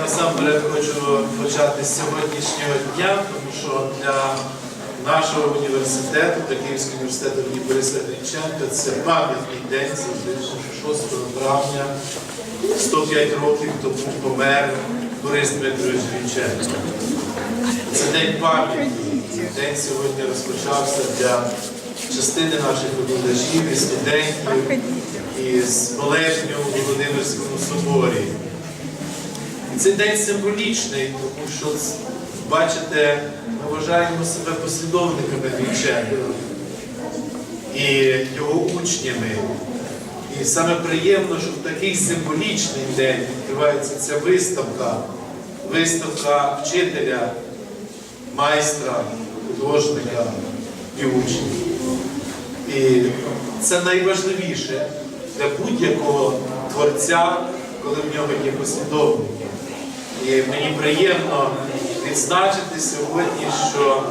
Насамперед хочу почати з сьогоднішнього дня, тому що для нашого університету, для Київського університету імені Бориса Гринченка, це пам'ятний день, завжди 6 травня, 105 років тому помер Борис Дмитрович Гринченко. Це день пам'яті. Цей день сьогодні розпочався для частини наших викладачів і студентів із молебню у Володимирському соборі. І Цей день символічний, тому що, бачите, ми вважаємо себе послідовниками Грінченка і його учнями. І саме приємно, що в такий символічний день відкривається ця виставка, виставка вчителя, майстра, художника і учнів. І це найважливіше для будь-якого творця, коли в нього є послідовники. І мені приємно відзначити сьогодні, що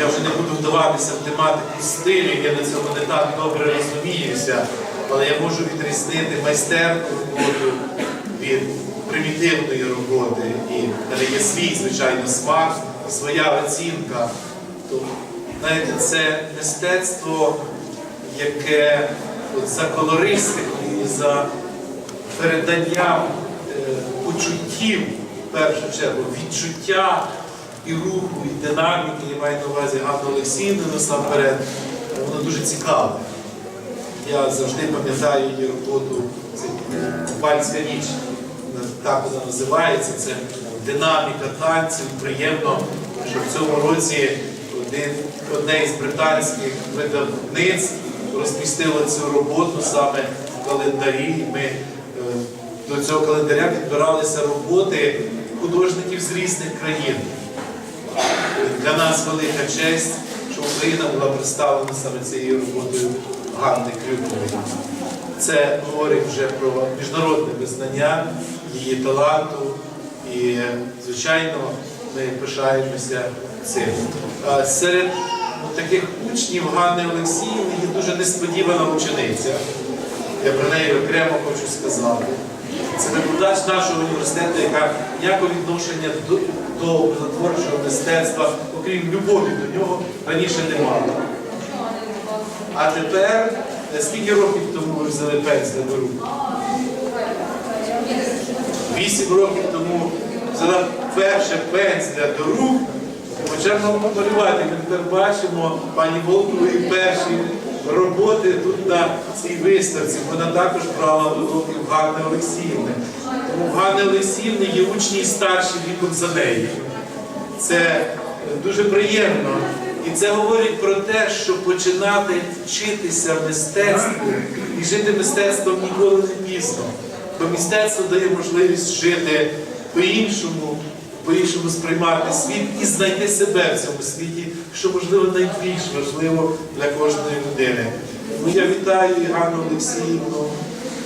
я вже не буду вдаватися в тематику стилю, я на цьому не так добре розуміюся, але я можу відрізнити майстерну роботу від примітивної роботи. І в мене є свій, звичайно, смак, своя оцінка. То, знаєте, це мистецтво, яке от за колористикою і за переданням е, почуттів, в першу чергу, відчуття і руху, і динаміки, я маю на увазі Ганну Олексіївну насамперед, воно дуже цікаве. Я завжди пам'ятаю її роботу це Купальська ніч. Так вона називається. Це динаміка танців. Приємно, що в цьому році один, одне із британських видавництв розмістило цю роботу саме в календарі. Ми е, до цього календаря підбиралися роботи художників з різних країн. Для нас велика честь, що Україна була представлена саме цією роботою Ганни Крюкової. Це говорить вже про міжнародне визнання її таланту. І, звичайно, ми пишаємося цим. Серед ну, таких учнів Ганни Олексіївни є дуже несподівана учениця. Я про неї окремо хочу сказати. Це викладач нашого університету, яка ніякого відношення до, до образотворчого мистецтва, окрім любові до нього, раніше не мала. А тепер, е, скільки років тому ви взяли пензля до рук? Вісім років тому взяла перше пензля до рук, почала малювати. Ми тепер бачимо пані Волкової перші роботи тут на цій виставці. Вона також брала уроки в Ганни Олексіївни. Тому Ганни Олексіївни є учні старші віком за неї. Це е, дуже приємно. І це говорить про те, що починати вчитися мистецтву і жити мистецтвом ніколи не пізно. Бо мистецтво дає можливість жити по-іншому, по-іншому сприймати світ і знайти себе в цьому світі, що можливо найбільш важливо для кожної людини. Тому я вітаю Ганну Олексіївну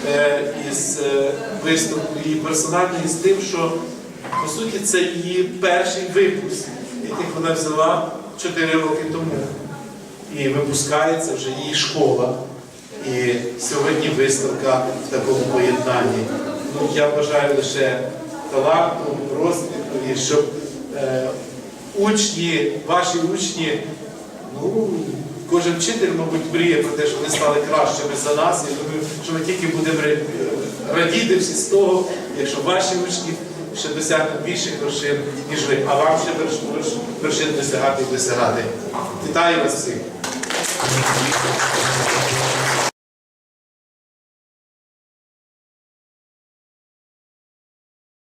е, із е, виступу її персонально і з тим, що по суті це її перший випуск, який вона взяла 4 роки тому. І випускається вже її школа. І сьогодні виставка в такому поєднанні. Ну, я бажаю лише таланту, розвитку, щоб е, учні, ваші учні, ну, кожен вчитель, мабуть, мріє про те, щоб вони стали кращими за нас. Я думаю, що ми тільки будемо радіти всі з того, якщо ваші учні ще досягнуть більших вершин, ніж ви, а вам ще верш- верш- вершин досягати і досягати. Вітаю вас всіх!